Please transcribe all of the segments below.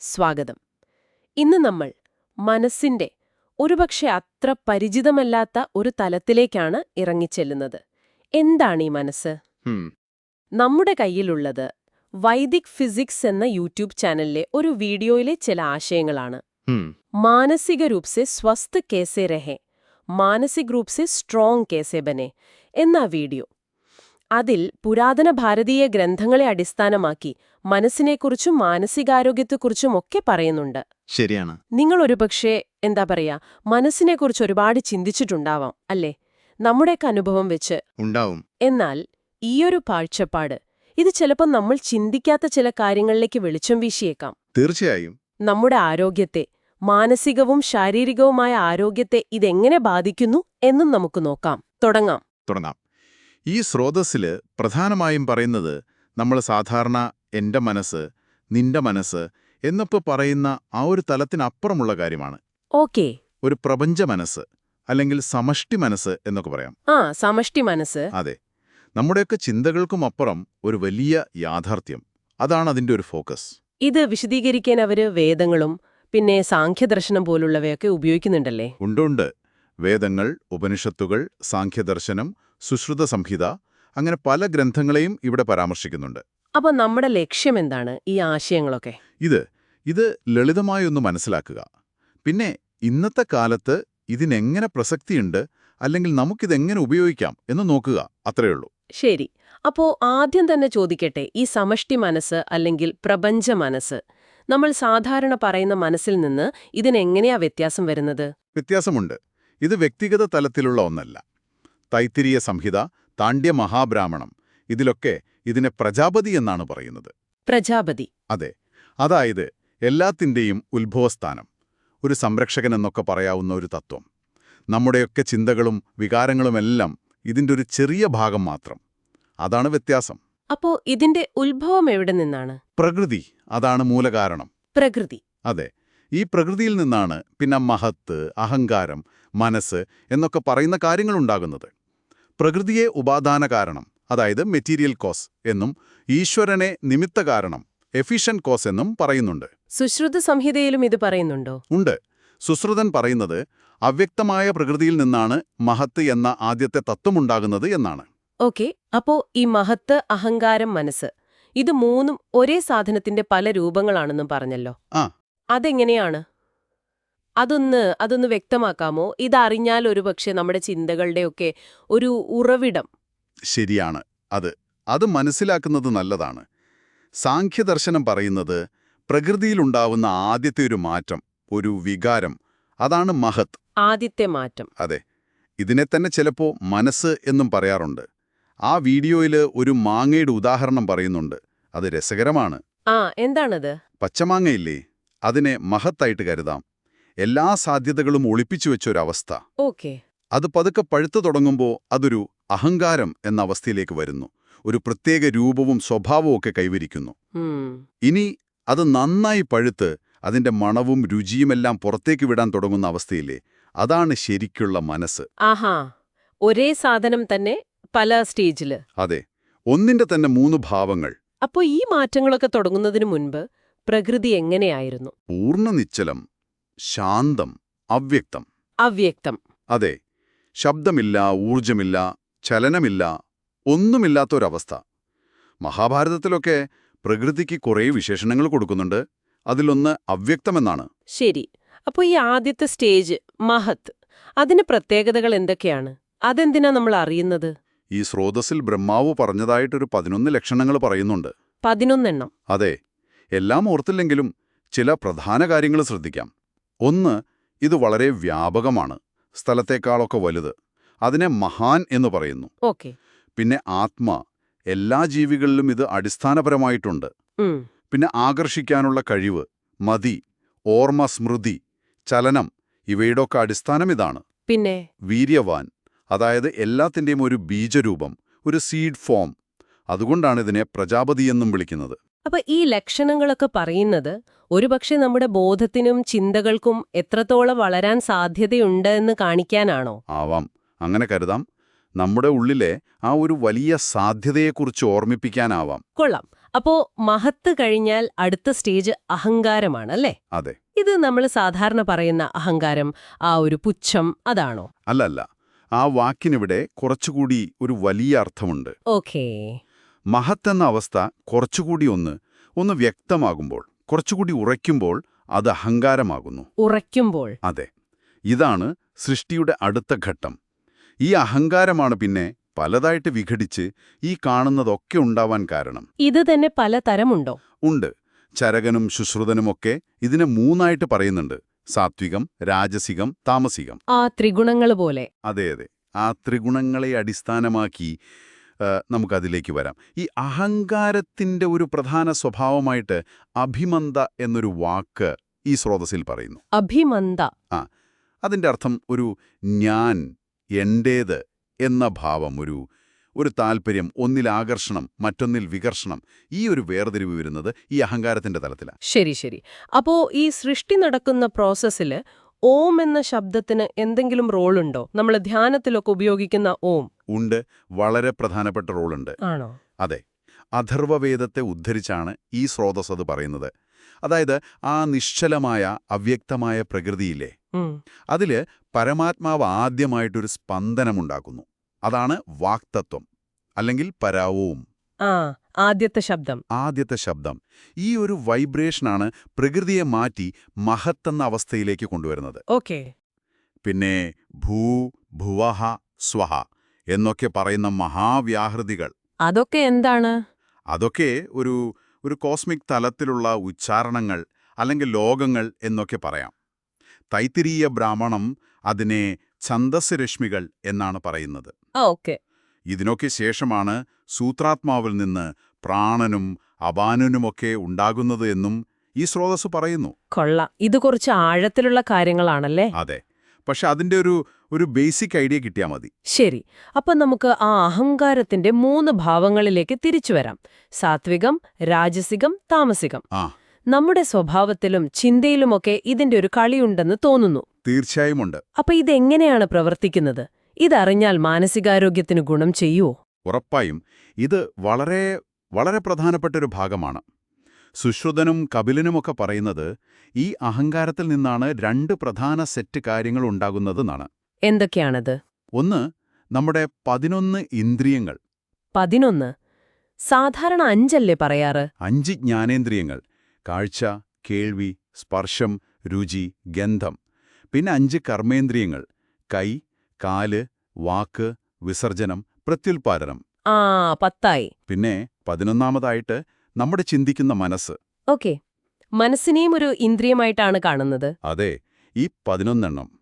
സ്വാഗതം. ഇന്ന് നമ്മൾ മനസ്സിന്റെ ഒരുപക്ഷെ അത്ര പരിചിതമല്ലാത്ത ഒരു തലത്തിലേക്കാണ് ഇറങ്ങിച്ചെല്ലുന്നത്. എന്താണ് ഈ മനസ്സ്? നമ്മുടെ കയ്യിലുള്ളത് വൈദിക് ഫിസിക്സ് എന്ന യൂട്യൂബ് ചാനലിലെ ഒരു വീഡിയോയിലെ ചില ആശയങ്ങളാണ്. മാനസിക രൂപ സെ സ്വസ്ഥ കേസെ രഹെ മാനസിക് രൂപ സെ സ്ട്രോങ് കേസെ ബനെ എന്ന വീഡിയോ. അതിൽ പുരാതന ഭാരതീയ ഗ്രന്ഥങ്ങളെ അടിസ്ഥാനമാക്കി മനസ്സിനെക്കുറിച്ചും മാനസികാരോഗ്യത്തെക്കുറിച്ചും ഒക്കെ പറയുന്നുണ്ട്. ശരിയാണ്. നിങ്ങൾ ഒരുപക്ഷെ എന്താ പറയാ മനസ്സിനെക്കുറിച്ച് ഒരുപാട് ചിന്തിച്ചിട്ടുണ്ടാവാം അല്ലേ? നമ്മുടെയൊക്കെ അനുഭവം വെച്ച് ഉണ്ടാവും. എന്നാൽ ഈയൊരു കാഴ്ചപ്പാട് ഇത് ചിലപ്പോൾ നമ്മൾ ചിന്തിക്കാത്ത ചില കാര്യങ്ങളിലേക്ക് വെളിച്ചം വീശിയേക്കാം. തീർച്ചയായും. നമ്മുടെ ആരോഗ്യത്തെ മാനസികവും ശാരീരികവുമായ ആരോഗ്യത്തെ ഇതെങ്ങനെ ബാധിക്കുന്നു എന്നും നമുക്ക് നോക്കാം. തുടങ്ങാം. തുടങ്ങാം. ഈ സ്രോതസ്സിൽ പ്രധാനമായും പറയുന്നത് നമ്മൾ സാധാരണ എന്റെ മനസ്സ് നിന്റെ മനസ്സ് എന്നൊക്കെ പറയുന്ന ആ ഒരു തലത്തിനപ്പുറമുള്ള കാര്യമാണ്. ഓക്കെ. ഒരു പ്രപഞ്ച മനസ്സ് അല്ലെങ്കിൽ സമഷ്ടി മനസ്സ് എന്നൊക്കെ പറയാം. ആ സമഷ്ടി മനസ്സ്. അതെ. നമ്മുടെയൊക്കെ ചിന്തകൾക്കും അപ്പുറം ഒരു വലിയ യാഥാർത്ഥ്യം. അതാണ് അതിന്റെ ഒരു ഫോക്കസ്. ഇത് വിശദീകരിക്കാൻ അവർ വേദങ്ങളും പിന്നെ സാഖ്യദർശനം പോലുള്ളവയൊക്കെ ഉപയോഗിക്കുന്നുണ്ടല്ലേ? ഉണ്ടുണ്ട് വേദങ്ങൾ ഉപനിഷത്തുകൾ സാഖ്യദർശനം സുശ്രുത സംഹിത അങ്ങനെ പല ഗ്രന്ഥങ്ങളെയും ഇവിടെ പരാമർശിക്കുന്നുണ്ട്. അപ്പോൾ നമ്മുടെ ലക്ഷ്യം എന്താണ് ഈ ആശയങ്ങളൊക്കെ? ഇത് ഇത് ലളിതമായൊന്ന് മനസ്സിലാക്കുക. പിന്നെ ഇന്നത്തെ കാലത്ത് ഇതിനെങ്ങനെ പ്രസക്തിയുണ്ട് അല്ലെങ്കിൽ നമുക്കിതെങ്ങനെ ഉപയോഗിക്കാം എന്ന് നോക്കുക അത്രയുള്ളൂ ശരി. അപ്പോ ആദ്യം തന്നെ ചോദിക്കട്ടെ ഈ സമഷ്ടി മനസ്സ് അല്ലെങ്കിൽ പ്രപഞ്ച മനസ്സ് നമ്മൾ സാധാരണ പറയുന്ന മനസ്സിൽ നിന്ന് ഇതിനെങ്ങനെയാ വ്യത്യാസം വരുന്നത്? വ്യത്യാസമുണ്ട്. ഇത് വ്യക്തിഗത തലത്തിലുള്ള ഒന്നല്ല. തൈത്തിരീയ സംഹിത താണ്ഡ്യ മഹാബ്രാഹ്മണം ഇതിലൊക്കെ ഇതിനെ പ്രജാപതി എന്നാണ് പറയുന്നത്. പ്രജാപതി. അതെ അതായത് എല്ലാത്തിന്റെയും ഉത്ഭവസ്ഥാനം ഒരു സംരക്ഷകൻ എന്നൊക്കെ പറയാവുന്ന ഒരു തത്വം. നമ്മുടെയൊക്കെ ചിന്തകളും വികാരങ്ങളുമെല്ലാം ഇതിന്റെ ഒരു ചെറിയ ഭാഗം മാത്രം. അതാണ് വ്യത്യാസം. അപ്പോ ഇതിന്റെ ഉത്ഭവം എവിടെ നിന്നാണ്? പ്രകൃതി അതാണ് മൂലകാരണം. പ്രകൃതി. അതെ ഈ പ്രകൃതിയിൽ നിന്നാണ് പിന്നെ മഹത്ത് അഹങ്കാരം മനസ്സ് എന്നൊക്കെ പറയുന്ന കാര്യങ്ങളുണ്ടാകുന്നത്. പ്രകൃതിയെ ഉപാദാന കാരണം അതായത് മെറ്റീരിയൽ കോസ് എന്നും ഈശ്വരനെ നിമിത്ത കാരണം എഫിഷ്യൻ കോസ് എന്നും പറയുന്നുണ്ട്. സുശ്രുത സംഹിതയിലും ഇത് പറയുന്നുണ്ടോ? ഉണ്ട്. സുശ്രുതൻ പറയുന്നത് അവ്യക്തമായ പ്രകൃതിയിൽ നിന്നാണ് മഹത്ത് എന്ന ആദ്യത്തെ തത്വമുണ്ടാകുന്നത് എന്നാണ്. ഓക്കെ അപ്പോ ഈ മഹത്ത് അഹങ്കാരം മനസ്സ് ഇത് മൂന്നും ഒരേ സാധനത്തിന്റെ പല രൂപങ്ങളാണെന്നും പറഞ്ഞല്ലോ. ആ. അതെങ്ങനെയാണ്? അതൊന്ന് അതൊന്ന് വ്യക്തമാക്കാമോ? ഇതറിഞ്ഞാൽ ഒരുപക്ഷെ നമ്മുടെ ചിന്തകളുടെയൊക്കെ ഒരു ഉറവിടം. ശരിയാണ്. അത് അത് മനസ്സിലാക്കുന്നത് നല്ലതാണ്. സാഖ്യദർശനം പറയുന്നത് പ്രകൃതിയിലുണ്ടാവുന്ന ആദ്യത്തെ ഒരു മാറ്റം ഒരു വികാരം. അതാണ് മഹത്. ആദ്യത്തെ മാറ്റം. അതെ. ഇതിനെ തന്നെ ചിലപ്പോൾ മനസ്സ് എന്നും പറയാറുണ്ട്. ആ വീഡിയോയിൽ ഒരു മാങ്ങയുടെ ഉദാഹരണം പറയുന്നുണ്ട്. അത് രസകരമാണ്. ആ എന്താണത്? പച്ചമാങ്ങയില്ലേ? അതിനെ മഹത്തായിട്ട് കരുതാം. എല്ലാ സാധ്യതകളും ഒളിപ്പിച്ചു വെച്ചൊരവസ്ഥ. ഓക്കെ. അത് പതുക്കെ പഴുത്തു തുടങ്ങുമ്പോൾ അതൊരു അഹങ്കാരം എന്ന അവസ്ഥയിലേക്ക് വരുന്നു. ഒരു പ്രത്യേക രൂപവും സ്വഭാവവും ഒക്കെ കൈവരിക്കുന്നു. ഇനി അത് നന്നായി പഴുത്ത് അതിന്റെ മണവും രുചിയുമെല്ലാം പുറത്തേക്ക് വിടാൻ തുടങ്ങുന്ന അവസ്ഥയില്ലേ? അതാണ് ശരിക്കുള്ള മനസ്സ്. ആഹാ. ഒരേ സാധനം തന്നെ പല സ്റ്റേജിൽ. അതെ. ഒന്നിന്റെ തന്നെ മൂന്ന് ഭാവങ്ങൾ. അപ്പോ ഈ മാറ്റങ്ങളൊക്കെ തുടങ്ങുന്നതിന് മുൻപ് പ്രകൃതി എങ്ങനെയായിരുന്നു? പൂർണ നിശ്ചലം ശാന്തം അവ്യക്തം. അവ്യക്തം. അതെ ശബ്ദമില്ല ഊർജമില്ല ചലനമില്ല ഒന്നുമില്ലാത്തൊരവസ്ഥ. മഹാഭാരതത്തിലൊക്കെ പ്രകൃതിക്ക് കുറേ വിശേഷണങ്ങൾ കൊടുക്കുന്നുണ്ട്. അതിലൊന്ന് അവ്യക്തമെന്നാണ്. ശരി. അപ്പോൾ ഈ ആദ്യത്തെ സ്റ്റേജ് മഹത് അതിന് പ്രത്യേകതകൾ എന്തൊക്കെയാണ്? അതെന്തിനാ നമ്മൾ അറിയുന്നത്? ഈ സ്രോതസ്സിൽ ബ്രഹ്മാവ് പറഞ്ഞതായിട്ടൊരു പതിനൊന്ന് ലക്ഷണങ്ങൾ പറയുന്നുണ്ട്. പതിനൊന്നെണ്ണം. അതെ എല്ലാം ഓർത്തില്ലെങ്കിലും ചില പ്രധാന കാര്യങ്ങൾ ശ്രദ്ധിക്കാം. ഒന്ന് ഇത് വളരെ വ്യാപകമാണ്. സ്ഥലത്തേക്കാളൊക്കെ വലുത്. അതിനെ മഹാൻ എന്ന് പറയുന്നു. ഓക്കെ. പിന്നെ ആത്മ എല്ലാ ജീവികളിലും ഇത് അടിസ്ഥാനപരമായിട്ടുണ്ട്. പിന്നെ ആകർഷിക്കാനുള്ള കഴിവ് മതി ഓർമ്മ സ്മൃതി ചലനം ഇവയുടെയൊക്കെ അടിസ്ഥാനം ഇതാണ്. പിന്നെ? വീര്യവാൻ അതായത് എല്ലാത്തിന്റെയും ഒരു ബീജരൂപം ഒരു സീഡ് ഫോം അതുകൊണ്ടാണ് ഇതിനെ പ്രജാപതി എന്നും വിളിക്കുന്നത്. അപ്പൊ ഈ ലക്ഷണങ്ങളൊക്കെ പറയുന്നത് ഒരുപക്ഷെ നമ്മുടെ ബോധത്തിനും ചിന്തകൾക്കും എത്രത്തോളം വളരാൻ സാധ്യതയുണ്ട് എന്ന് കാണിക്കാനാണോ? ആവാം. അങ്ങനെ കരുതാം. നമ്മുടെ ഉള്ളിലെ ആ ഒരു വലിയ സാധ്യതയെക്കുറിച്ച് ഓർമ്മിപ്പിക്കാനാവാം. കൊള്ളാം. അപ്പോ മഹത്ത് കഴിഞ്ഞാൽ അടുത്ത സ്റ്റേജ് അഹങ്കാരമാണ് അല്ലേ? അതെ. ഇത് നമ്മൾ സാധാരണ പറയുന്ന അഹങ്കാരം ആ ഒരു പുച്ഛം അതാണോ? അല്ലല്ല. ആ വാക്കിനിവിടെ കുറച്ചുകൂടി ഒരു വലിയ അർത്ഥമുണ്ട്. ഓക്കേ. മഹത്ത് എന്ന അവസ്ഥ കുറച്ചുകൂടി ഒന്ന് ഒന്ന് വ്യക്തമാകുമ്പോൾ കുറച്ചുകൂടി ഉറയ്ക്കുമ്പോൾ അത് അഹങ്കാരമാകുന്നു. ഉറയ്ക്കുമ്പോൾ. അതെ ഇതാണ് സൃഷ്ടിയുടെ അടുത്ത ഘട്ടം. ഈ അഹങ്കാരമാണ് പിന്നെ പലതായിട്ട് വിഘടിച്ച് ഈ കാണുന്നതൊക്കെ ഉണ്ടാവാൻ കാരണം. ഇത് തന്നെ പല തരമുണ്ടോ ഉണ്ട്. ചരകനും ശുശ്രുതനുമൊക്കെ ഇതിനെ മൂന്നായിട്ട് പറയുന്നുണ്ട്. സാത്വികം രാജസികം താമസികം. ആ ത്രിഗുണങ്ങൾ പോലെ. അതെ അതെ. ആ ത്രിഗുണങ്ങളെ അടിസ്ഥാനമാക്കി നമുക്കതിലേക്ക് വരാം. ഈ അഹങ്കാരത്തിന്റെ ഒരു പ്രധാന സ്വഭാവമായിട്ട് അഭിമന്ത എന്നൊരു വാക്ക് ഈ സ്രോതസ്സിൽ പറയുന്നു. അഭിമന്ത. ആ അതിന്റെ അർത്ഥം ഒരു ഞാൻ എന്റേത് എന്ന ഭാവം ഒരു ഒരു താല്പര്യം ഒന്നിൽ ആകർഷണം മറ്റൊന്നിൽ വികർഷണം ഈ ഒരു വേർതിരിവ് വരുന്നത് ഈ അഹങ്കാരത്തിന്റെ തലത്തിലാണ്. ശരി ശരി. അപ്പോ ഈ സൃഷ്ടി നടക്കുന്ന പ്രോസസ്സിൽ ഓം എന്ന ശബ്ദത്തിന് എന്തെങ്കിലും റോളുണ്ടോ? നമ്മൾ ധ്യാനത്തിലൊക്കെ ഉപയോഗിക്കുന്ന ഓം. ഉണ്ട്. വളരെ പ്രധാനപ്പെട്ട റോളുണ്ട്. ആണോ? അതെ. അഥർവവേദത്തെ ഉദ്ധരിച്ചാണ് ഈ സ്രോതസ് അത് പറയുന്നത്. അതായത് ആ നിശ്ചലമായ അവ്യക്തമായ പ്രകൃതിയില്ലേ. അതിൽ പരമാത്മാവ് ആദ്യമായിട്ടൊരു സ്പന്ദനമുണ്ടാക്കുന്നു. അതാണ് വാക്തത്വം. അല്ലെങ്കിൽ പരാവവും ആ. ആദ്യത്തെ ശബ്ദം. ആദ്യത്തെ ശബ്ദം. ഈ ഒരു വൈബ്രേഷനാണ് പ്രകൃതിയെ മാറ്റി മഹത്തെന്ന അവസ്ഥയിലേക്ക് കൊണ്ടുവരുന്നത്. ഓക്കെ. പിന്നെ ഭൂ ഭുവഹ സ്വഹ എന്നൊക്കെ പറയുന്ന മഹാവ്യാഹൃതികൾ. അതൊക്കെ എന്താണ്? അതൊക്കെ ഒരു ഒരു കോസ്മിക് തലത്തിലുള്ള ഉച്ചാരണങ്ങൾ അല്ലെങ്കിൽ ലോകങ്ങൾ എന്നൊക്കെ പറയാം. തൈത്തിരീയ ബ്രാഹ്മണം അതിനെ ഛന്ദസ് രശ്മികൾ എന്നാണ് പറയുന്നത്. ഓക്കെ. ഇതിനൊക്കെ ശേഷമാണ് സൂത്രാത്മാവിൽ നിന്ന് പ്രാണനും അപാനനുമൊക്കെ ഉണ്ടാകുന്നത് എന്നും ഈ സ്രോതസ് പറയുന്നു. കൊള്ളാം. ഇത് കുറച്ച് ആഴത്തിലുള്ള കാര്യങ്ങളാണല്ലേ? അതെ. പക്ഷെ അതിന്റെ ഒരു ഒരു ബേസിക് ഐഡിയ കിട്ടിയാൽ മതി. ശരി. അപ്പൊ നമുക്ക് ആ അഹങ്കാരത്തിന്റെ മൂന്ന് ഭാവങ്ങളിലേക്ക് തിരിച്ചു വരാം. സാത്വികം രാജസികം താമസികം. നമ്മുടെ സ്വഭാവത്തിലും ചിന്തയിലുമൊക്കെ ഇതിന്റെ ഒരു കളിയുണ്ടെന്ന് തോന്നുന്നു. തീർച്ചയായും ഉണ്ട്. അപ്പൊ ഇതെങ്ങനെയാണ് പ്രവർത്തിക്കുന്നത്? ഇതറിഞ്ഞാൽ മാനസികാരോഗ്യത്തിന് ഗുണം ചെയ്യുവോ? ഉറപ്പായും. ഇത് വളരെ വളരെ പ്രധാനപ്പെട്ട ഒരു ഭാഗമാണ്. സുശ്രുതനും കപിലനുമൊക്കെ പറയുന്നത് ഈ അഹങ്കാരത്തിൽ നിന്നാണ് രണ്ട് പ്രധാന സെറ്റ് കാര്യങ്ങൾ ഉണ്ടാകുന്നതെന്നാണ്. എന്തൊക്കെയാണത്? ഒന്ന് നമ്മുടെ പതിനൊന്ന് ഇന്ദ്രിയങ്ങൾ. പതിനൊന്ന്? സാധാരണ അഞ്ചല്ലേ പറയാറ്? അഞ്ച് ജ്ഞാനേന്ദ്രിയങ്ങൾ. കാഴ്ച കേൾവി സ്പർശം രുചി ഗന്ധം. പിന്നെ അഞ്ച് കർമ്മേന്ദ്രിയങ്ങൾ. കൈ കാൽ വാക്ക് വിസർജനം പ്രത്യുൽപാദനം. ആ പത്തായി. പിന്നെ പതിനൊന്നാമതായിട്ട് നമ്മുടെ ചിന്തിക്കുന്ന മനസ്സ്. ഓക്കെ. മനസ്സിനെയും ഒരു ഇന്ദ്രിയമായിട്ടാണ് കാണുന്നത്. അതെ ഈ പതിനൊന്നെണ്ണം.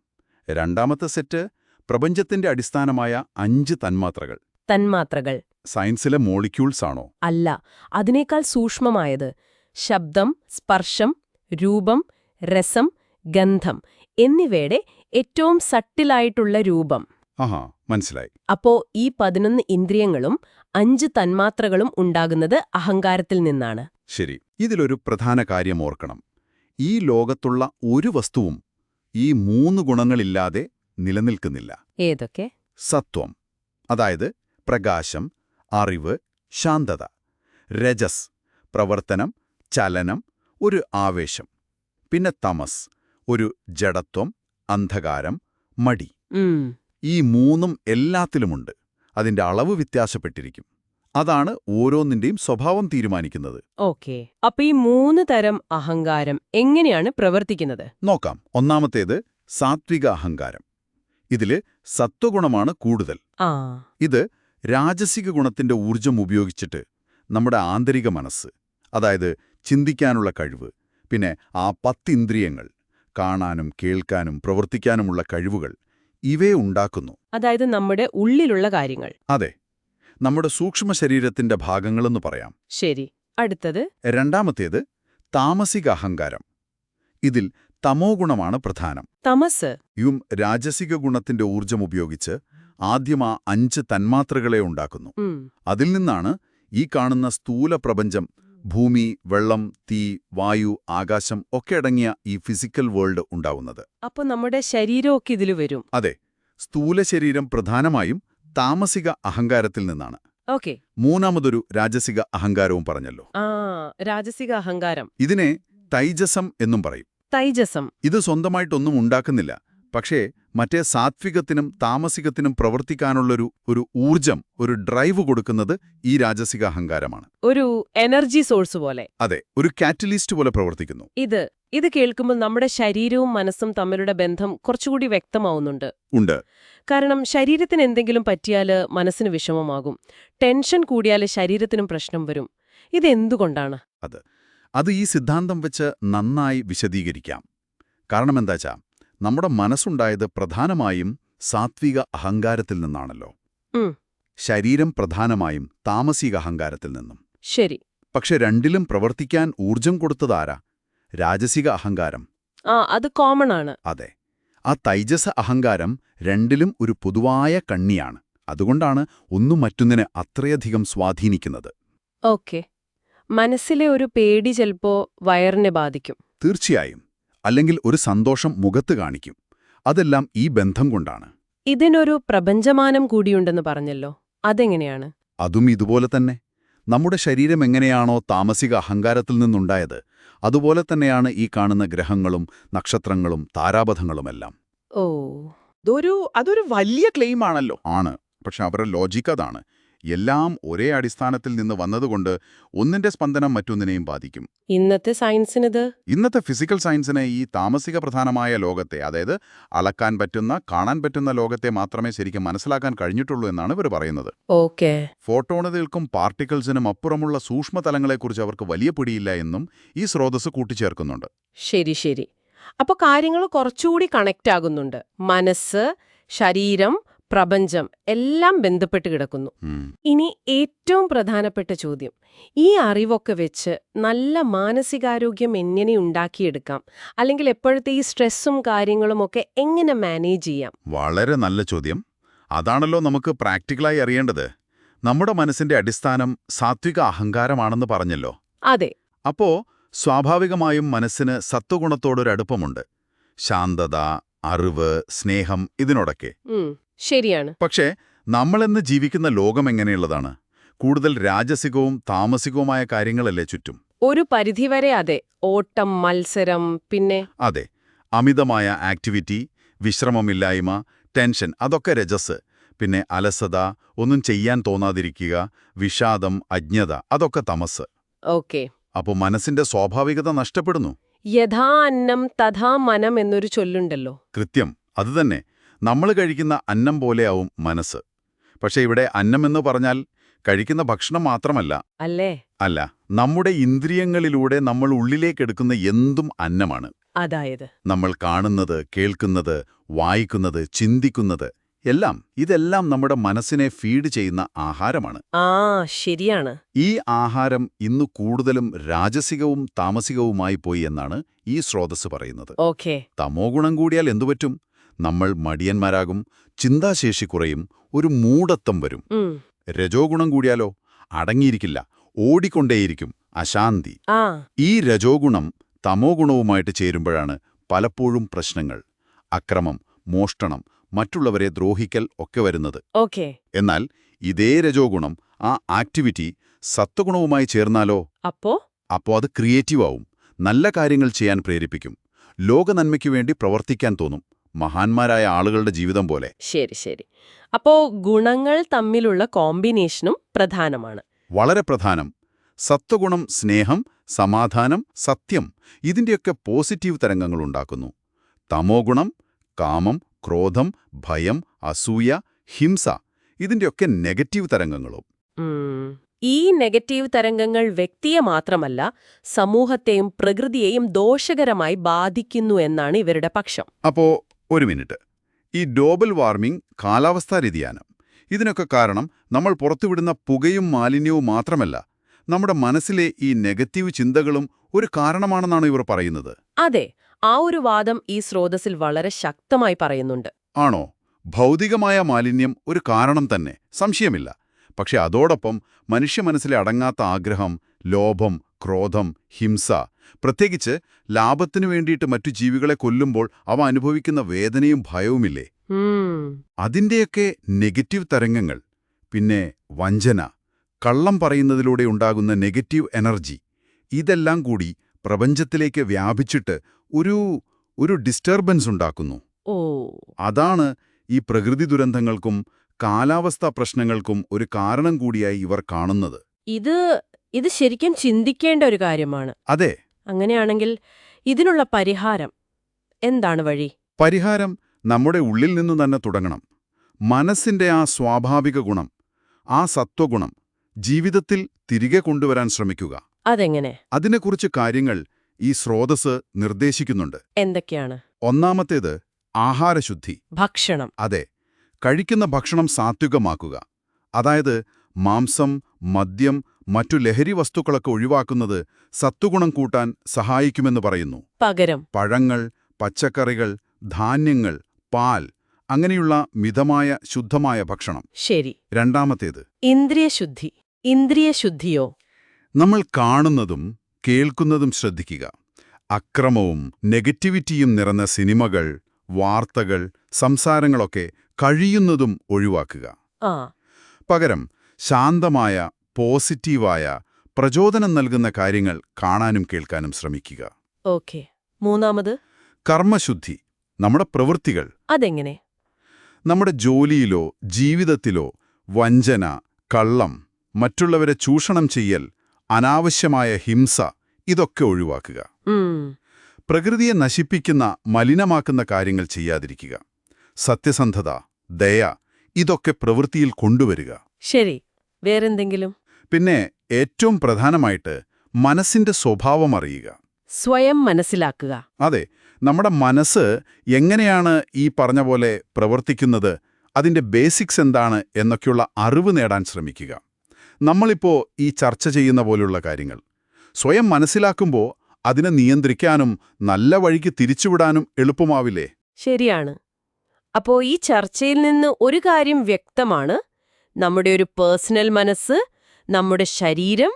രണ്ടാമത്തെ സെറ്റ് പ്രപഞ്ചത്തിന്റെ അടിസ്ഥാനമായ അഞ്ച് തന്മാത്രകൾ. തന്മാത്രകൾ. സയൻസിലെ മോളിക്യൂൾസ് ആണോ? അല്ല അതിനേക്കാൾ സൂക്ഷ്മമായത് ശബ്ദം സ്പർശം രൂപം രസം ഗന്ധം എന്നിവയുടെ ഏറ്റവും സട്ടിലായിട്ടുള്ള രൂപം. ആഹാ മനസ്സിലായി. അപ്പോ ഈ പതിനൊന്ന് ഇന്ദ്രിയങ്ങളും അഞ്ച് തന്മാത്രകളും ഉണ്ടാകുന്നത് അഹങ്കാരത്തിൽ നിന്നാണ്. ശരി ഇതിലൊരു പ്രധാന കാര്യം ഓർക്കണം. ഈ ലോകത്തുള്ള ഒരു വസ്തുവും ഈ മൂന്ന് ഗുണങ്ങളില്ലാതെ നിലനിൽക്കുന്നില്ല. ഏതൊക്കെ? സത്വം അതായത് പ്രകാശം അറിവ് ശാന്തത രജസ് പ്രവർത്തനം ചലനം ഒരു ആവേശം. പിന്നെ തമസ് ഒരു ജഡത്വം അന്ധകാരം മടി. ഈ മൂന്നും എല്ലാത്തിലുമുണ്ട്. അതിന്റെ അളവ് വ്യത്യാസപ്പെട്ടിരിക്കും. അതാണ് ഓരോന്നിന്റെയും സ്വഭാവം തീരുമാനിക്കുന്നത്. ഓക്കെ. അപ്പൊ ഈ മൂന്ന് തരം അഹങ്കാരം എങ്ങനെയാണ് പ്രവർത്തിക്കുന്നത്? നോക്കാം. ഒന്നാമത്തേത് സാത്വിക അഹങ്കാരം. ഇതിൽ സത്വഗുണമാണ് കൂടുതൽ. ഇത് രാജസിക ഗുണത്തിന്റെ ഊർജം ഉപയോഗിച്ചിട്ട് നമ്മുടെ ആന്തരിക മനസ്സ് അതായത് ചിന്തിക്കാനുള്ള കഴിവ് പിന്നെ ആ പത്തിന്ദ്രിയങ്ങൾ കാണാനും കേൾക്കാനും പ്രവർത്തിക്കാനുമുള്ള കഴിവുകൾ ഇവയെ ഉണ്ടാക്കുന്നു. അതായത് നമ്മുടെ ഉള്ളിലുള്ള കാര്യങ്ങൾ. അതെ. നമ്മുടെ സൂക്ഷ്മ ശരീരത്തിന്റെ ഭാഗങ്ങളെന്ന് പറയാം. ശരി. അടുത്തത്. രണ്ടാമത്തേത് താമസിക അഹങ്കാരം. ഇതിൽ തമോ ഗുണമാണ് പ്രധാനം. തമസ്. യും രാജസിക ഗുണത്തിന്റെ ഊർജം ഉപയോഗിച്ച് ആദ്യം ആ അഞ്ച് തന്മാത്രകളെ ഉണ്ടാക്കുന്നു. അതിൽ നിന്നാണ് ഈ കാണുന്ന സ്ഥൂല പ്രപഞ്ചം ഭൂമി വെള്ളം തീ വായു ആകാശം ഒക്കെ അടങ്ങിയ ഈ ഫിസിക്കൽ വേൾഡ് ഉണ്ടാവുന്നത്. അപ്പൊ നമ്മുടെ ശരീരമൊക്കെ ഇതിൽ വരും. അതെ. സ്ഥൂല ശരീരം പ്രധാനമായും താമസിക അഹങ്കാരത്തിൽ നിന്നാണ്. ഓക്കെ. മൂന്നാമതൊരു രാജസിക അഹങ്കാരവും പറഞ്ഞല്ലോ. ആ രാജസിക അഹങ്കാരം. ഇതിനെ തൈജസം എന്നും പറയും. തൈജസം. ഇത് സ്വന്തമായിട്ടൊന്നും ഉണ്ടാക്കുന്നില്ല. പക്ഷേ മറ്റേ സാത്വികത്തിനും താമസികത്തിനും പ്രവർത്തിക്കാനുള്ളൊരു ഒരു ഊർജം ഒരു ഡ്രൈവ് കൊടുക്കുന്നത് ഈ രാജസിക അഹങ്കാരമാണ്. ഒരു എനർജി സോഴ്സ് പോലെ. അതെ ഒരു കാറ്റലിസ്റ്റ് പോലെ പ്രവർത്തിക്കുന്നു. ഇത് ഇത് കേൾക്കുമ്പോൾ നമ്മുടെ ശരീരവും മനസ്സും തമ്മിലുള്ള ബന്ധം കുറച്ചുകൂടി വ്യക്തമാവുന്നുണ്ട്. ഉണ്ട്. കാരണം ശരീരത്തിന് എന്തെങ്കിലും പറ്റിയാൽ മനസ്സിന് വിഷമമാകും. ടെൻഷൻ കൂടിയാൽ ശരീരത്തിനും പ്രശ്നം വരും. ഇതെന്തുകൊണ്ടാണ്? അത് ഈ സിദ്ധാന്തം വെച്ച് നന്നായി വിശദീകരിക്കാം. കാരണം എന്താച്ചാ നമ്മുടെ മനസ്സുണ്ടായത് പ്രധാനമായും സാത്വിക അഹങ്കാരത്തിൽ നിന്നാണല്ലോ. ശരീരം പ്രധാനമായും താമസിക അഹങ്കാരത്തിൽ നിന്നും. ശരി. പക്ഷെ രണ്ടിലും പ്രവർത്തിക്കാൻ ഊർജം കൊടുത്തതാരാ രാജസിക അഹങ്കാരം. ആ അത് കോമൺ ആണ്. അതെ. ആ തൈജസ അഹങ്കാരം രണ്ടിലും ഒരു പൊതുവായ കണ്ണിയാണ്. അതുകൊണ്ടാണ് ഒന്നും മറ്റൊന്നിനെ അത്രയധികം സ്വാധീനിക്കുന്നത്. ഓക്കെ. മനസ്സിലെ ഒരു പേടി ചിലപ്പോ വയറിനെ ബാധിക്കും. തീർച്ചയായും. അല്ലെങ്കിൽ ഒരു സന്തോഷം മുഖത്ത് കാണിക്കും. അതെല്ലാം ഈ ബന്ധം കൊണ്ടാണ്. ഇതിനൊരു പ്രപഞ്ചമാനം കൂടിയുണ്ടെന്ന് പറഞ്ഞല്ലോ. അതെങ്ങനെയാണ്? അതും ഇതുപോലെ തന്നെ. നമ്മുടെ ശരീരം എങ്ങനെയാണോ താമസിക അഹങ്കാരത്തിൽ നിന്നുണ്ടായത് അതുപോലെ തന്നെയാണ് ഈ കാണുന്ന ഗ്രഹങ്ങളും നക്ഷത്രങ്ങളും താരാപഥങ്ങളുമെല്ലാം. ഓ. അതൊരു അതൊരു വലിയ ക്ലെയിം ആണല്ലോ. ആണ്. പക്ഷെ അവരുടെ ലോജിക്ക് അതാണ്. എല്ലാം ഒരേ അടിസ്ഥാനത്തിൽ നിന്ന് വന്നതുകൊണ്ട് ഒന്നിന്റെ സ്പന്ദനം മറ്റൊന്നിനെയും ബാധിക്കും. ഇന്നത്തെ സയൻസിനിത്? ഇന്നത്തെ ഫിസിക്കൽ സയൻസിനെ ഈ താമസിക പ്രധാനമായ ലോകത്തെ അതായത് അളക്കാൻ പറ്റുന്ന കാണാൻ പറ്റുന്ന ലോകത്തെ മാത്രമേ ശരിക്കും മനസ്സിലാക്കാൻ കഴിഞ്ഞിട്ടുള്ളൂ എന്നാണ് ഇവർ പറയുന്നത്. ഓക്കെ. ഫോട്ടോണുകൾക്കും പാർട്ടിക്കിൾസിനും അപ്പുറമുള്ള സൂക്ഷ്മതലങ്ങളെക്കുറിച്ച് അവർക്ക് വലിയ പിടിയില്ല എന്നും ഈ സ്രോതസ് കൂട്ടിച്ചേർക്കുന്നുണ്ട്. ശരി ശരി. അപ്പൊ കാര്യങ്ങൾ കുറച്ചുകൂടി കണക്റ്റ് ആകുന്നുണ്ട് മനസ്സ് ശരീരം പ്രപഞ്ചം എല്ലാം ബന്ധപ്പെട്ട് കിടക്കുന്നു. ഇനി ഏറ്റവും പ്രധാനപ്പെട്ട ചോദ്യം. ഈ അറിവൊക്കെ വെച്ച് നല്ല മാനസികാരോഗ്യം എങ്ങനെ ഉണ്ടാക്കിയെടുക്കാം? അല്ലെങ്കിൽ എപ്പോഴത്തെ ഈ സ്ട്രെസ്സും കാര്യങ്ങളും ഒക്കെ എങ്ങനെ മാനേജ് ചെയ്യാം? വളരെ നല്ല ചോദ്യം. അതാണല്ലോ നമുക്ക് പ്രാക്ടിക്കലായി അറിയേണ്ടത്. നമ്മുടെ മനസ്സിന്റെ അടിസ്ഥാനം സാത്വിക അഹങ്കാരമാണെന്ന് പറഞ്ഞല്ലോ. അതെ. അപ്പോ സ്വാഭാവികമായും മനസ്സിന് സത്വഗുണത്തോടൊരടുപ്പമുണ്ട്. ശാന്തത അറിവ് സ്നേഹം ഇതിനോടൊക്കെ. ശരിയാണ്. പക്ഷേ നമ്മളെന്ന് ജീവിക്കുന്ന ലോകം എങ്ങനെയുള്ളതാണ്? കൂടുതൽ രാജസികവും താമസികവുമായ കാര്യങ്ങളല്ലേ ചുറ്റും? ഒരു പരിധിവരെ അതെ. ഓട്ടം മത്സരം പിന്നെ? അതെ. അമിതമായ ആക്ടിവിറ്റി വിശ്രമമില്ലായ്മ ടെൻഷൻ അതൊക്കെ രജസ്. പിന്നെ അലസത ഒന്നും ചെയ്യാൻ തോന്നാതിരിക്കുക വിഷാദം അജ്ഞത അതൊക്കെ തമസ്. ഓക്കെ. അപ്പോൾ മനസ്സിന്റെ സ്വാഭാവികത നഷ്ടപ്പെടുന്നു? യഥാ അന്നം തഥാ മനം എന്നൊരു ചൊല്ലുണ്ടല്ലോ. കൃത്യം. അതുതന്നെ നമ്മൾ കഴിക്കുന്ന അന്നം പോലെയാവും മനസ്സ്. പക്ഷേ ഇവിടെ അന്നം എന്ന് പറഞ്ഞാൽ കഴിക്കുന്ന ഭക്ഷണം മാത്രമല്ല. അല്ലേ? അല്ല നമ്മുടെ ഇന്ദ്രിയങ്ങളിലൂടെ നമ്മൾ ഉള്ളിലേക്കെടുക്കുന്ന എന്തും അന്നമാണ്. അതായത്? നമ്മൾ കാണുന്നത് കേൾക്കുന്നത് വായിക്കുന്നത് ചിന്തിക്കുന്നത് എല്ലാം ഇതെല്ലാം നമ്മുടെ മനസ്സിനെ ഫീഡ് ചെയ്യുന്ന ആഹാരമാണ്. ആ ശരിയാണ്. ഈ ആഹാരം ഇന്ന് കൂടുതലും രാജസികവും താമസികവുമായി പോയി എന്നാണ് ഈ സ്രോതസ് പറയുന്നത്. ഓക്കെ. തമോ ഗുണം കൂടിയാൽ എന്തുപറ്റും നമ്മൾ മടിയന്മാരാകും ചിന്താശേഷി കുറയും ഒരു മൂടത്തം വരും. രജോ ഗുണം കൂടിയാലോ? അടങ്ങിയിരിക്കില്ല ഓടിക്കൊണ്ടേയിരിക്കും അശാന്തി. ഈ രജോ ഗുണം തമോ ഗുണവുമായിട്ട് ചേരുമ്പോഴാണ് പലപ്പോഴും പ്രശ്നങ്ങൾ അക്രമം മോഷ്ടണം മറ്റുള്ളവരെ ദ്രോഹിക്കൽ ഒക്കെ വരുന്നത്. ഓക്കെ. എന്നാൽ ഇതേ രജോ ഗുണം ആ ആക്ടിവിറ്റി സത്വഗുണവുമായി ചേർന്നാലോ? അപ്പോ? അപ്പോ അത് ക്രിയേറ്റീവ് ആവും നല്ല കാര്യങ്ങൾ ചെയ്യാൻ പ്രേരിപ്പിക്കും ലോകനന്മയ്ക്കു വേണ്ടി പ്രവർത്തിക്കാൻ തോന്നും. മഹാന്മാരായ ആളുകളുടെ ജീവിതം പോലെ. ശരി ശരി. അപ്പോ ഗുണങ്ങൾ തമ്മിലുള്ള കോമ്പിനേഷനും പ്രധാനമാണ്. വളരെ പ്രധാനം. സത്വഗുണം സ്നേഹം സമാധാനം സത്യം ഇതിന്റെയൊക്കെ പോസിറ്റീവ് തരംഗങ്ങൾ ഉണ്ടാക്കുന്നു. തമോ ഗുണം കാമം ക്രോധം ഭയം അസൂയ ഹിംസ ഇതിന്റെയൊക്കെ നെഗറ്റീവ് തരംഗങ്ങളും. ഈ നെഗറ്റീവ് തരംഗങ്ങൾ വ്യക്തിയെ മാത്രമല്ല സമൂഹത്തെയും പ്രകൃതിയെയും ദോഷകരമായി ബാധിക്കുന്നു എന്നാണ് ഇവരുടെ പക്ഷം. അപ്പോ ഒരു മിനിറ്റ്. ഈ ഗ്ലോബൽ വാർമിംഗ് കാലാവസ്ഥാ വ്യതിയാനം. ഇതിനൊക്കെ കാരണം നമ്മൾ പുറത്തുവിടുന്ന പുകയും മാലിന്യവും മാത്രമല്ല നമ്മുടെ മനസ്സിലെ ഈ നെഗറ്റീവ് ചിന്തകളും ഒരു കാരണമാണെന്നാണ് ഇവർ പറയുന്നത്. അതെ ആ ഒരു വാദം ഈ സ്രോതസ്സിൽ വളരെ ശക്തമായി പറയുന്നുണ്ട്. ആണോ? ഭൗതികമായ മാലിന്യം ഒരു കാരണം തന്നെ സംശയമില്ല. പക്ഷെ അതോടൊപ്പം മനുഷ്യ മനസ്സിലെ അടങ്ങാത്ത ആഗ്രഹം ലോഭം ക്രോധം ഹിംസ പ്രത്യേകിച്ച് ലാഭത്തിനു വേണ്ടിയിട്ട് മറ്റു ജീവികളെ കൊല്ലുമ്പോൾ അവ അനുഭവിക്കുന്ന വേദനയും ഭയവുമില്ലേ. അതിന്റെയൊക്കെ നെഗറ്റീവ് തരംഗങ്ങൾ പിന്നെ വഞ്ചന കള്ളം പറയുന്നതിലൂടെ ഉണ്ടാകുന്ന നെഗറ്റീവ് എനർജി ഇതെല്ലാം കൂടി പ്രപഞ്ചത്തിലേക്ക് വ്യാപിച്ചിട്ട് ഒരു ഒരു ഡിസ്റ്റർബൻസ് ഉണ്ടാക്കുന്നു. ഓ. അതാണ് ഈ പ്രകൃതി ദുരന്തങ്ങൾക്കും കാലാവസ്ഥാ പ്രശ്നങ്ങൾക്കും ഒരു കാരണം കൂടിയായി ഇവർ കാണുന്നത്. ഇത് ഇത് ശരിക്കും ചിന്തിക്കേണ്ട ഒരു കാര്യമാണ്. അതെ. അങ്ങനെയാണെങ്കിൽ ഇതിനുള്ള പരിഹാരം എന്താണ് വഴി? പരിഹാരം നമ്മുടെ ഉള്ളിൽ നിന്നു തന്നെ തുടങ്ങണം. മനസ്സിന്റെ ആ സ്വാഭാവിക ഗുണം ആ സത്വഗുണം ജീവിതത്തിൽ തിരികെ കൊണ്ടുവരാൻ ശ്രമിക്കുക. അതെങ്ങനെ? അതിനെക്കുറിച്ച് കാര്യങ്ങൾ ഈ സ്രോതസ് നിർദ്ദേശിക്കുന്നുണ്ട്. എന്തൊക്കെയാണ്? ഒന്നാമത്തേത് ആഹാരശുദ്ധി. ഭക്ഷണം. അതെ കഴിക്കുന്ന ഭക്ഷണം സാത്വികമാക്കുക. അതായത് മാംസം മദ്യം മറ്റു ലഹരി വസ്തുക്കളൊക്കെ ഒഴിവാക്കുന്നത് സത്തുഗുണം കൂട്ടാൻ സഹായിക്കുമെന്ന് പറയുന്നു. പകരം. പഴങ്ങൾ പച്ചക്കറികൾ ധാന്യങ്ങൾ പാൽ അങ്ങനെയുള്ള മിതമായ ശുദ്ധമായ ഭക്ഷണം. ശരി. രണ്ടാമത്തേത്. ഇന്ദ്രിയശുദ്ധി. ഇന്ദ്രിയശുദ്ധിയോ? നമ്മൾ കാണുന്നതും കേൾക്കുന്നതും ശ്രദ്ധിക്കുക. അക്രമവും നെഗറ്റിവിറ്റിയും നിറഞ്ഞ സിനിമകൾ വാർത്തകൾ സംസാരങ്ങളൊക്കെ കഴിയുന്നതും ഒഴിവാക്കുക. ആ. പകരം ശാന്തമായ പോസിറ്റീവായ പ്രചോദനം നൽകുന്ന കാര്യങ്ങൾ കാണാനും കേൾക്കാനും ശ്രമിക്കുക. ഓക്കെ. മൂന്നാമത്? കർമ്മശുദ്ധി. നമ്മുടെ പ്രവൃത്തികൾ. അതെങ്ങനെ? നമ്മുടെ ജോലിയിലോ ജീവിതത്തിലോ വഞ്ചന കള്ളം മറ്റുള്ളവരെ ചൂഷണം ചെയ്യൽ അനാവശ്യമായ ഹിംസ ഇതൊക്കെ ഒഴിവാക്കുക. പ്രകൃതിയെ നശിപ്പിക്കുന്ന മലിനമാക്കുന്ന കാര്യങ്ങൾ ചെയ്യാതിരിക്കുക. സത്യസന്ധത ദയ ഇതൊക്കെ പ്രവൃത്തിയിൽ കൊണ്ടുവരിക. ശരി. വേറെന്തെങ്കിലും? പിന്നെ ഏറ്റവും പ്രധാനമായിട്ട് മനസ്സിന്റെ സ്വഭാവം അറിയുക. സ്വയം മനസ്സിലാക്കുക. അതെ നമ്മുടെ മനസ്സ് എങ്ങനെയാണ് ഈ പറഞ്ഞ പോലെ പ്രവർത്തിക്കുന്നത് അതിന്റെ ബേസിക്സ് എന്താണ് എന്നൊക്കെയുള്ള അറിവ് നേടാൻ ശ്രമിക്കുക. നമ്മളിപ്പോൾ ഈ ചർച്ച ചെയ്യുന്ന പോലുള്ള കാര്യങ്ങൾ. സ്വയം മനസ്സിലാക്കുമ്പോൾ അതിനെ നിയന്ത്രിക്കാനും നല്ല വഴിക്ക് തിരിച്ചുവിടാനും എളുപ്പമാവില്ലേ? ശരിയാണ്. അപ്പോ ഈ ചർച്ചയിൽ നിന്ന് ഒരു കാര്യം വ്യക്തമാണ്. നമ്മുടെ ഒരു പേഴ്സണൽ മനസ്സ് നമ്മുടെ ശരീരം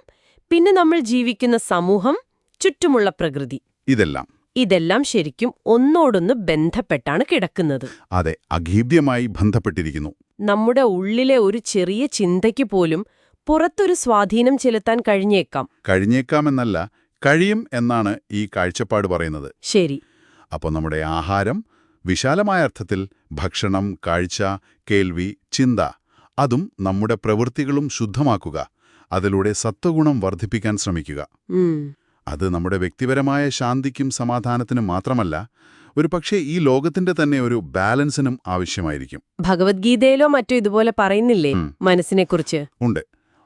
പിന്നെ നമ്മൾ ജീവിക്കുന്ന സമൂഹം ചുറ്റുമുള്ള പ്രകൃതി. ഇതെല്ലാം. ഇതെല്ലാം ശരിക്കും ഒന്നോടൊന്ന് ബന്ധപ്പെട്ടാണ് കിടക്കുന്നത്. അതെ അഗീഭ്യമായി ബന്ധപ്പെട്ടിരിക്കുന്നു. നമ്മുടെ ഉള്ളിലെ ഒരു ചെറിയ ചിന്തയ്ക്ക് പോലും പുറത്തൊരു സ്വാധീനം ചെലുത്താൻ കഴിഞ്ഞേക്കാം. കഴിഞ്ഞേക്കാമെന്നല്ല കഴിയും എന്നാണ് ഈ കാഴ്ചപ്പാട് പറയുന്നത്. ശരി. അപ്പോൾ നമ്മുടെ ആഹാരം വിശാലമായ അർത്ഥത്തിൽ ഭക്ഷണം കാഴ്ച കേൾവി ചിന്ത അതും നമ്മുടെ പ്രവൃത്തികളും ശുദ്ധമാക്കുക. അതിലൂടെ സത്വഗുണം വർദ്ധിപ്പിക്കാൻ ശ്രമിക്കുക. അത് നമ്മുടെ വ്യക്തിപരമായ ശാന്തിക്കും സമാധാനത്തിനും മാത്രമല്ല ഒരു പക്ഷേ ഈ ലോകത്തിന്റെ തന്നെ ഒരു ബാലൻസിനും ആവശ്യമായിരിക്കും. ഭഗവത്ഗീതയിലോ മറ്റോ ഇതുപോലെ പറയുന്നില്ലേ മനസ്സിനെ മനസ്സിനെക്കുറിച്ച്? ഉണ്ട്.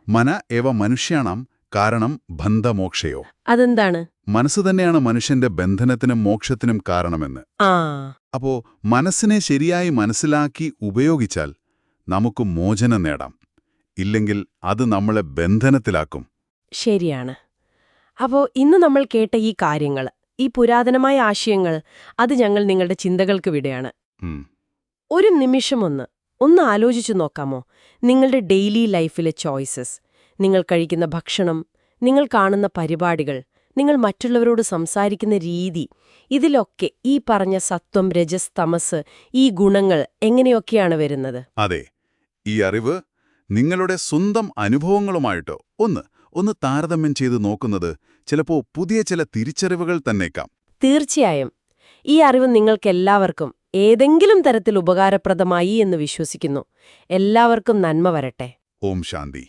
മന ഏവ മനുഷ്യാണം കാരണം ബന്ധമോക്ഷയോ. അതെന്താണ്? മനസ്സ് തന്നെയാണ് മനുഷ്യന്റെ ബന്ധനത്തിനും മോക്ഷത്തിനും കാരണമെന്ന്. അപ്പോ മനസ്സിനെ ശരിയായി മനസ്സിലാക്കി ഉപയോഗിച്ചാൽ നമുക്ക് മോചനം നേടാം. ഇല്ലെങ്കിൽ അത് നമ്മളെ ബന്ധനത്തിലാക്കും. ശരിയാണ്. അപ്പോ ഇന്ന് നമ്മൾ കേട്ട ഈ കാര്യങ്ങൾ ഈ പുരാതനമായ ആശയങ്ങൾ അത് ഞങ്ങൾ നിങ്ങളുടെ ചിന്തകൾക്ക് വിടെയാണ് ഒരു നിമിഷം ഒന്ന് ഒന്ന് ആലോചിച്ചു നോക്കാമോ? നിങ്ങളുടെ ഡെയിലി ലൈഫിലെ ചോയ്സസ് നിങ്ങൾ കഴിക്കുന്ന ഭക്ഷണം നിങ്ങൾ കാണുന്ന പരിപാടികൾ നിങ്ങൾ മറ്റുള്ളവരോട് സംസാരിക്കുന്ന രീതി ഇതിലൊക്കെ ഈ പറഞ്ഞ സത്വം രജസ് തമസ് ഈ ഗുണങ്ങൾ എങ്ങനെയൊക്കെയാണ് വരുന്നത്? അതെ ഈ അറിവ് നിങ്ങളുടെ സ്വന്തം അനുഭവങ്ങളുമായിട്ട് ഒന്ന് ഒന്ന് താരതമ്യം ചെയ്ത് നോക്കുന്നത് ചിലപ്പോൾ പുതിയ ചില തിരിച്ചറിവുകൾ തന്നേക്കാം. തീർച്ചയായും. ഈ അറിവ് നിങ്ങൾക്കെല്ലാവർക്കും ഏതെങ്കിലും തരത്തിൽ ഉപകാരപ്രദമായി എന്ന് വിശ്വസിക്കുന്നു. എല്ലാവർക്കും നന്മ വരട്ടെ. ഓം ശാന്തി.